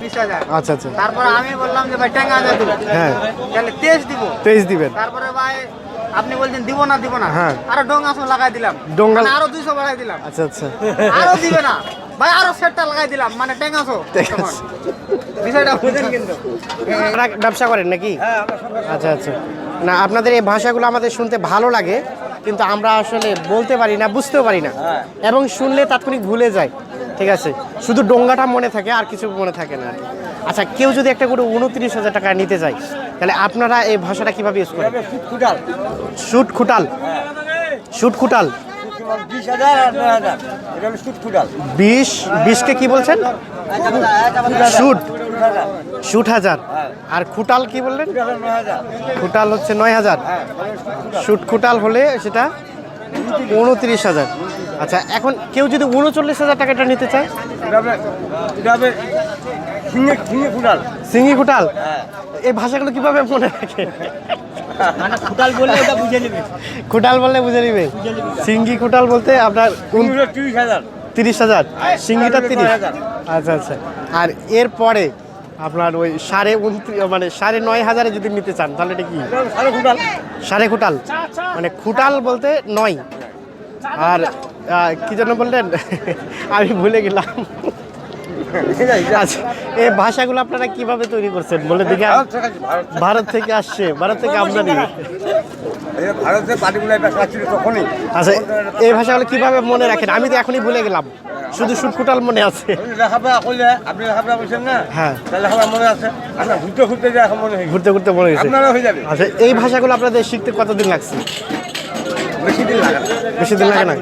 আচ্ছা আচ্ছা। তারপরে আমি বললাম যে ভাই ট্যাঙ্গা হাজার দিব হ্যাঁ। তাহলে তেইশ দিব। তেইশ দিবেন। তারপরে ভাই আপনি বলছেন দিব না দিব না। হ্যাঁ। আরও ডোঙ্গা সব লাগাই দিলাম। ডোঙ্গা- মানে আরও দুইশো বাড়াই দিলাম। আচ্ছা আচ্ছা। আরও দিবে না। ভাই আরও সেটটা লাগাই দিলাম। মানে ট্যাঙ্গাসো ঠিক বিষয়টা বুঝেন কিন্তু। আপনারা ব্যবসা করেন নাকি? আচ্ছা আচ্ছা। না আপনাদের এই ভাষাগুলো আমাদের শুনতে ভালো লাগে কিন্তু আমরা আসলে বলতে পারি না বুঝতেও পারি না। এবং শুনলে তাৎক্ষণিক ভুলে যায় ঠিক আছে? শুধু ডোঙ্গাটা মনে থাকে আর কিছু মনে থাকে না আচ্ছা কেউ যদি একটা করে উনত্রিশ হাজার টাকা নিতে চায় তাহলে আপনারা এই ভাষাটা কীভাবে ইউজ করেন? শুট খুটাল শুট খুটাল বিশ সুট বিশকে কি বলছেন? শুট শুট হাজার। আর খুটাল কি বললেন? খুটাল হচ্ছে নয় হাজার। হ্যাঁ শুট খুটাল হলে সেটা উনত্রিশ হাজার। আচ্ছা এখন কেউ যদি উনচল্লিশ হাজার টাকাটা নিতে চায়? সিঙ্গি খুটাল হ্যাঁ। এই ভাষাগুলো কীভাবে মনে রাখে? মানে কুটাল বললে ওটা বুঝে নেবে। খুটাল বললে বুঝে নিবে। সিঙ্গি খুটাল বলতে আপনার তিরিশ হাজার। তিরিশ হাজার। সিঙ্গিটা আর তিরিশ। আচ্ছা আচ্ছা। আর এরপরে আপনার ওই সাড়ে উনত্রিশ মানে সাড়ে নয় হাজারে যদি নিতে চান তাহলে এটা কি? এটা হলো সাড়ে খুটাল মানে খুটাল বলতে নয়। আর কি জন্য বললেন? আমি ভুলে গেলাম। আচ্ছা এই ভাষাগুলো আপনারা কীভাবে তৈরি করছেন? বলে দেখে ভারত থেকে আসছে, ভারত থেকে। ভারত আমদানি। ছিল তখনই। আচ্ছা এই ভাষাগুলো কীভাবে মনে রাখেন? আমি তো এখনই ভুলে গেলাম। শুধু সুটকুটাল মনে আছে। লেখাপড়া করলে আপনি লেখাপড়া করছেন না? হ্যাঁ। লেখাপড়া মনে আছে। আপনার ঘুরতে ঘুরতে মনে হয় ঘুরতে ঘুরতে মনে হয়ে যাবে। আচ্ছা এই ভাষাগুলো আপনাদের শিখতে কতদিন লাগছে? বেশি দিন লাগে না। বেশি দিন লাগে না?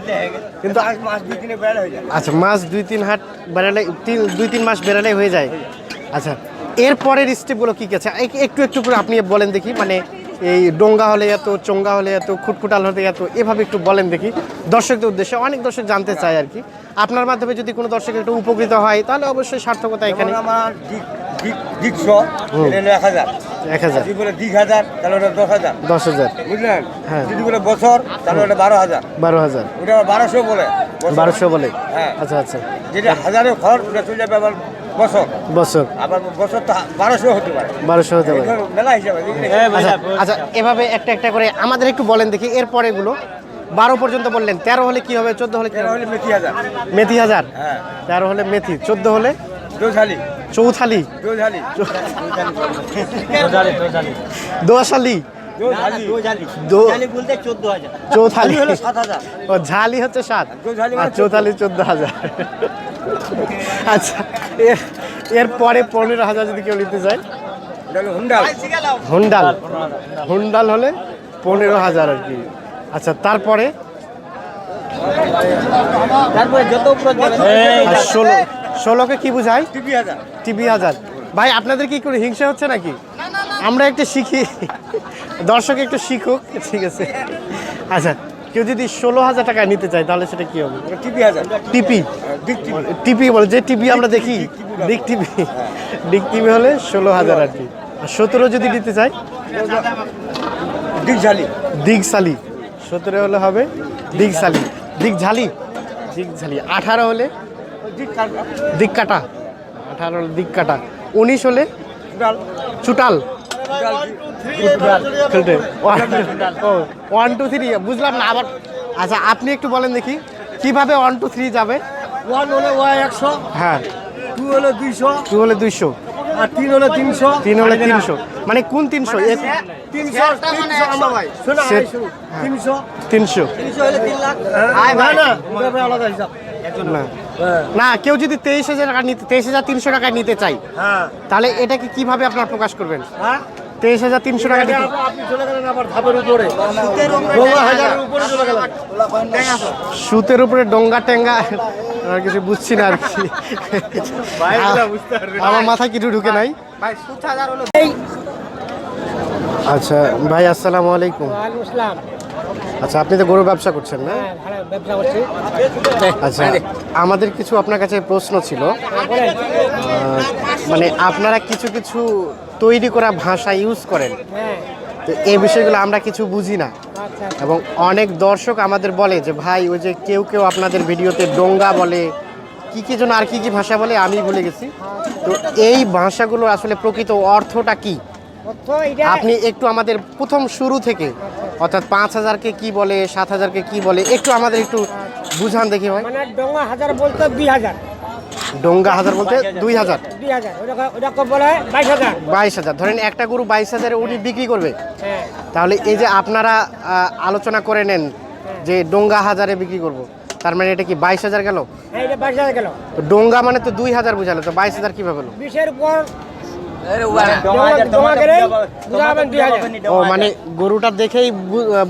কিন্তু মাস মাস দুই দিনে বেড়া হয়ে যায়। আচ্ছা মাস দুই তিন হাট বেড়ালে তিন দুই তিন মাস বেড়ালে হয়ে যায়। আচ্ছা এর পরের স্টেপগুলো কী কী আছে? এক- একটু একটু করে আপনি বলেন দেখি মানে এই ডোঙ্গা হলে এত চোঙ্গা হলে এত খুটখুটাল হলে এত এভাবে একটু বলেন দেখি। দর্শকদের উদ্দেশ্যে অনেক দর্শক জানতে চায় আর কি। আপনার মাধ্যমে যদি কোনো দর্শক একটু উপকৃত হয় তাহলে অবশ্যই সার্থকতা এখানে আমার দিকশো এটা এক হাজার। এক হাজার। যদি বলে দিক হাজার তাহলে ওটা দশ হাজার। দশ হাজার। বুঝলেন? হ্যাঁ। যদি বলে বছর তাহলে ওটা বারো হাজার। বারো হাজার। ওটা আবার বারোশো বলে। বারোশো বলে। হ্যাঁ। আচ্ছা আচ্ছা। যেটা হাজারে খরচ ওটা চলে যাবে আবার বছর। বছর। আবার বছর তো বারোশো হতে পারে। বারোশো হতে পারে। মেলা হিসাবে আচ্ছা আচ্ছা এভাবে একটা একটা করে আমাদের একটু বলেন দেখি এর পরেগুলো বারো পর্যন্ত বললেন তেরো হলে কি হবে চোদ্দ হলে হবে? হলে মেথি হাজার। মেথি হাজার? হ্যাঁ। তেরো হলে মেথি চোদ্দ হলে? দোঝালি চৌথালি। দোয়াশালি। চৌথালি ও ঝালি হচ্ছে সাত। মানে আর চৌথালি চোদ্দ হাজার। আচ্ছা এর এর পরে পনেরো হাজার যদি কেউ নিতে চায়। হুন্ডাল। হুন্ডাল। হুন্ডাল হলে পনেরো হাজার আর কি। আচ্ছা তারপরে? তারপরে যত ষোলো। ষোলোকে কি বুঝায় টিভি হাজার। ভাই আপনাদের কি করে হিংসা হচ্ছে নাকি? আমরা একটু শিখি। দর্শক একটু শিখুক ঠিক আছে? আচ্ছা কেউ যদি ষোলো হাজার টাকা নিতে চায় তাহলে সেটা কি হবে? টিভি হাজার। টিপি। টিপি বলে যে টিভি আমরা দেখি ডিক টিপি ডিক টিভি। হলে ষোলো হাজার আর কি। আর সতেরো যদি নিতে চাই দিক ঝালি। দিগশালি সতেরো হলে হবে দিগশালি দিগঝালি দিগঝালি আঠারো হলে দিক কাটা। আঠারো হলে দিক কাটা। উনিশ হলে চুটাল। খেলতে। ও ওয়ান টু থ্রি বুঝলাম না আবার আচ্ছা আপনি একটু বলেন দেখি কীভাবে ওয়ান টু থ্রি যাবে? ওয়ান হলে ওয়াই একশো হ্যাঁ। টু হলে দুইশো টু হলে দুইশো। আর তিন হলে তিনশো। তিন হলে তিনশো। মানে কোন তিনশো? শোনো সে- আড়াইশো, তিনশো। তিনশো। তিনশো হলে তিন লাখ। না। না হিসাব না কেউ যদি তেইশ হাজার টাকা নিতে তেইশ হাজার তিনশো টাকা নিতে চাই হ্যাঁ। তাহলে এটাকে কীভাবে আপনার প্রকাশ করবেন? হ্যাঁ? তেইশ হাজার তিনশো টাকা সুতের উপরে ডোঙ্গা টেঙ্গা আর কিছু বুঝছি না আর কি। আমার মাথায় কিছু ঢুকে নাই। আচ্ছা ভাই আসসালামু আলাইকুম। আচ্ছা আপনি তো গরু ব্যবসা করছেন না? করছি। আচ্ছা আমাদের কিছু আপনার কাছে প্রশ্ন ছিল। মানে আপনারা কিছু কিছু তৈরি করা ভাষা ইউজ করেন। হ্যাঁ তো এই বিষয়গুলো আমরা কিছু বুঝি না। আচ্ছা। এবং অনেক দর্শক আমাদের বলে যে ভাই ওই যে কেউ কেউ আপনাদের ভিডিওতে ডোঙ্গা বলে কি কি জন্য আর কি কি ভাষা বলে আমি ভুলে গেছি। তো এই ভাষাগুলো আসলে প্রকৃত অর্থটা কি? আপনি একটু আমাদের প্রথম শুরু থেকে অর্থাৎ পাঁচ হাজারকে কি বলে সাত হাজারকে কি বলে একটু আমাদের একটু বুঝান দেখি ভাই। মানে ডোঙা হাজার বলতে দুই হাজার। ডোঙ্গা হাজার বলতে দুই হাজার? বাইশ হাজার। ধরেন একটা গরু বাইশ হাজারে উনি বিক্রি করবে। হ্যাঁ। তাহলে এই যে আপনারা আলোচনা করে নেন যে ডোঙ্গা হাজারে বিক্রি করব। তার মানে এটা কি বাইশ হাজার গেল? হ্যাঁ ডোঙ্গা মানে তো দুই হাজার বুঝালো তো বাইশ হাজার কীভাবে হলো? বিশের উপর ও মানে গরুটা দেখেই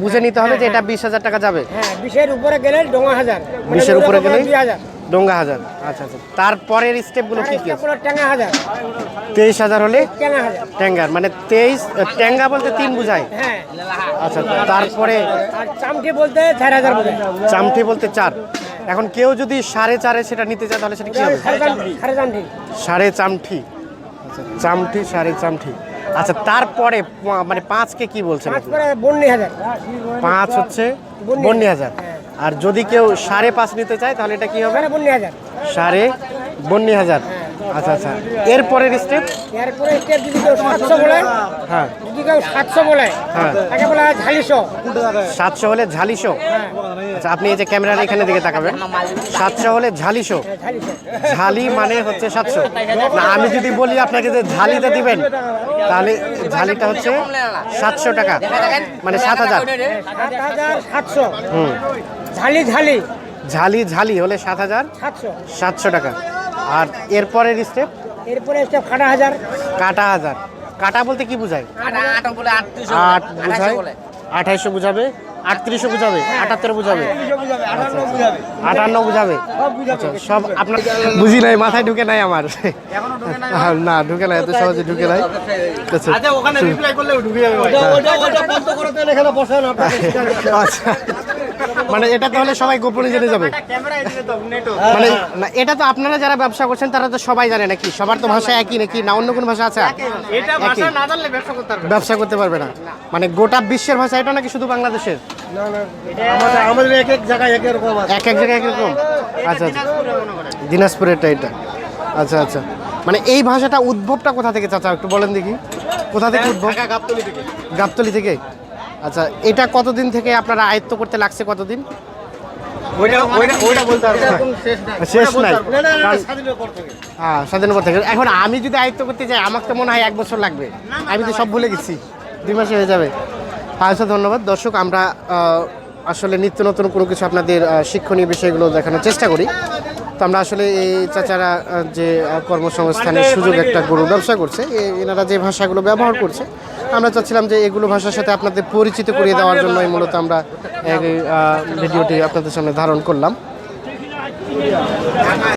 বুঝে নিতে হবে যে এটা বিশ হাজার টাকা যাবে। হ্যাঁ বিশের উপরে গেলে ডোঙা হাজার। মানে বিশের উপরে গেলে ডোঙ্গা হাজার। আচ্ছা আচ্ছা। তারপরের স্টেপগুলো কি কি তেইশ হাজার হলে ট্যাঙ্গার মানে তেইশ ট্যাঙ্গা বলতে তিন বুঝায়। হ্যাঁ। আচ্ছা তারপরে চামটি বলতে চার হাজার চামঠি বলতে চার। এখন কেউ যদি সাড়ে চারে সেটা নিতে চায় তাহলে সেটা কি হবে? সাড়ে চামটি সাড়ে চামঠি। আচ্ছা চামঠি সাড়ে চামঠি। আচ্ছা তারপরে মানে পাঁচকে কি বলছেন পাঁচ বন্নি হাজার। পাঁচ হচ্ছে বন্নি হাজার। আর যদি কেউ সাড়ে পাঁচ নিতে চায় তাহলে এটা কি হবে? সাড়ে বন্নি হাজার। আচ্ছা আচ্ছা। এরপরের স্টেপ এরপরে স্টেপ যদি কেউ সাতশো বলে হ্যাঁ। যদি কেউ সাতশো বলে হ্যাঁ। তাকে বলা হয় ঝালিশো। সাতশো হলে ঝালিশো? আচ্ছা আপনি এই যে ক্যামেরার এখানে দিকে তাকাবেন। সাতশো হলে ঝালিশো? হ্যাঁ, ঝালি মানে হচ্ছে সাতশো। না আমি যদি বলি আপনাকে যে ঝালিতে দিবেন তাহলে ঝালিটা হচ্ছে সাতশো টাকা। মানে সাত হাজার। সাতশো। হুম। ঝালি ঝালি। ঝালি ঝালি হলে সাত হাজার সাতশো টাকা। আর এরপরের স্টেপ এরপরে স্টেপ কাটা হাজার। কাটা হাজার। কাটা বলতে কি বোঝায়? আট বোঝায়? আঠাইশো বুঝাবে? আটত্রিশশো বুঝাবে? আটাত্তর বুঝাবে? আটান্ন বুঝাবে। আচ্ছা, সব আপনার বুঝি নাই মাথায় ঢুকে নাই আমার। না ঢুকে নাই এত সহজে ঢুকে নাই। আচ্ছা, মানে এটা তাহলে সবাই গোপনে জেনে যাবে। মানে না এটা তো আপনারা যারা ব্যবসা করছেন তারা তো সবাই জানে নাকি? সবার তো ভাষা একই নাকি? না অন্য কোনো ভাষা আছে? একই। ভাষা। না জানলে ব্যবসা করতে পারবে না। ব্যবসা করতে পারবে না। মানে গোটা বিশ্বের ভাষা এটা নাকি শুধু বাংলাদেশের? আমাদের আমাদের এক এক জায়গায় এক এক রকম এক এক জায়গায় এক রকম? আচ্ছা আচ্ছা। দিনাজপুরেরটা এটা আচ্ছা আচ্ছা। মানে এই ভাষাটা উদ্ভবটা কোথা থেকে চাচা একটু বলেন দেখি। কোথা থেকে উদ্ভব? গাবতলী থেকে। গাবতলি থেকে? আচ্ছা এটা কতদিন থেকে আপনারা আয়ত্ত করতে লাগছে কতদিন? ওইটা ওইটা ওইটা বলতে পারব না। শেষ নাই। না। না না কারণ- স্বাধীনের পর থেকে। হ্যাঁ স্বাধীন পর থেকে। এখন আমি যদি আয়ত্ত করতে যাই আমাকে তো মনে হয় এক বছর লাগবে। আমি তো সব ভুলে গেছি। দুই মাসে হয়ে যাবে। আচ্ছা ধন্যবাদ। দর্শক আমরা আসলে নিত্য নতুন কোনো কিছু আপনাদের শিক্ষণীয় বিষয়গুলো দেখানোর চেষ্টা করি। তো আমরা আসলে এই চাচারা যে কর্মসংস্থানের সুযোগ একটা গরু ব্যবসা করছে এনারা যে ভাষাগুলো ব্যবহার করছে, আমরা চাচ্ছিলাম যে এগুলো ভাষার সাথে আপনাদের পরিচিত করিয়ে দেওয়ার জন্য মূলত আমরা ভিডিওটি আপনাদের সামনে ধারণ করলাম।